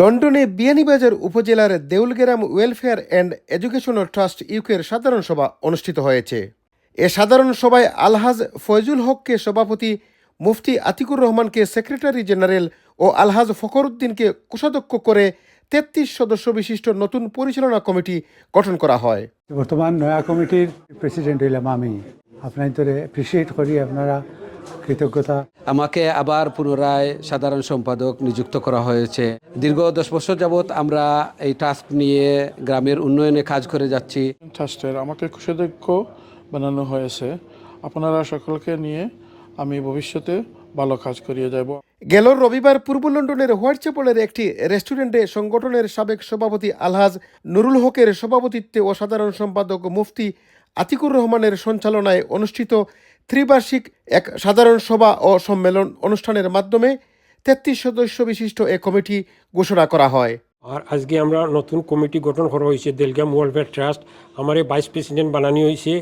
লন্ডনে বিয়ানীবাজার উপজেলার Deulgram welfare and education trust ইউকের সাধারণ সভা অনুষ্ঠিত হয়েছে। এ সাধারণ সভায় আলহাজ ফয়জুল হককে সভাপতি মুফতি আতিকুর রহমানকে সেক্রেটারি জেনারেল ও আলহাজ ফখরুদ্দিনকে কোষাধ্যক্ষ করে তেত্রিশ সদস্য বিশিষ্ট নতুন পরিচালনা কমিটি গঠন করা হয়। বর্তমান নয়া কমিটির প্রেসিডেন্ট হইলাম আমি। আপনার অ্যাপ্রিসিয়েট করি আপনারা কৃতজ্ঞতা। আমাকে আবার পুনরায় সাধারণ সম্পাদক নিযুক্ত করা হয়েছে। দীর্ঘ দশ বছর যাবৎ আমরা এই টাস্ক নিয়ে গ্রামের উন্নয়নে কাজ করে যাচ্ছি। ট্রাস্টের আমাকে কোষাধ্যক্ষ বানানো হয়েছে। আপনারা সকলকে নিয়ে আমি ভবিষ্যতে ভালো কাজ করিয়ে যাব গেল রবিবার পূর্ব লন্ডনের হোয়াইটচ্যাপলের একটি রেস্টুরেন্টে সংগঠনের সাবেক সভাপতি আলহাজ নুরুল হকের সভাপতিত্বে ও সাধারণ সম্পাদক মুফতি আতিকুর রহমানের সঞ্চালনায় অনুষ্ঠিত ত্রিবার্ষিক এক সাধারণ সভা ও সম্মেলন অনুষ্ঠানের মাধ্যমে তেত্রিশ সদস্য বিশিষ্ট এ কমিটি ঘোষণা করা হয়। আর আজকে আমরা নতুন কমিটি গঠন করা হয়েছে দেলগাম ওয়েলফেয়ার ট্রাস্ট। আমার ভাইস প্রেসিডেন্ট বানানি হয়েছে।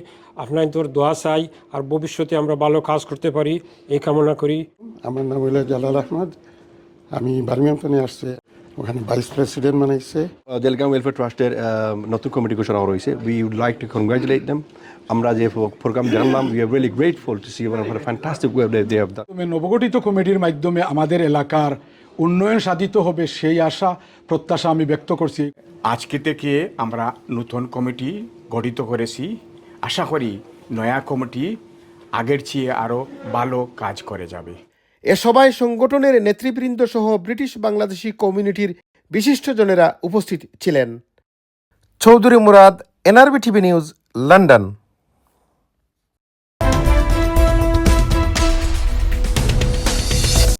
আপনার তোর দোয়া চাই আর ভবিষ্যতে আমরা ভালো কাজ করতে পারি এই কামনা করি। আমার নাম হইল জালাল আহমদ। আমি বার্মিংটনে আসছে। ওখানে ভাইস প্রেসিডেন্ট বানাইছে। দেলগাম ওয়েলফেয়ার ট্রাস্টের নতুন কমিটি ঘোষণা করা হয়েছে। We would like to congratulate them আমরা যে প্রোগ্রাম জানলাম we are really grateful to see one of fantastic web they have done নবগঠিত কমিটির মাধ্যমে আমাদের এলাকার উন্নয়ন সাধিত হবে সেই আশা প্রত্যাশা আমি ব্যক্ত করছি। আজকে থেকে আমরা নতুন কমিটি গঠিত করেছি। আশা করি নয়া কমিটি আগের চেয়ে আরও ভালো কাজ করে যাবে। এ সভায় সংগঠনের নেতৃবৃন্দ সহ ব্রিটিশ বাংলাদেশি কমিউনিটির বিশিষ্টজনেরা উপস্থিত ছিলেন। Chowdhury Murad, NRB TV news, London.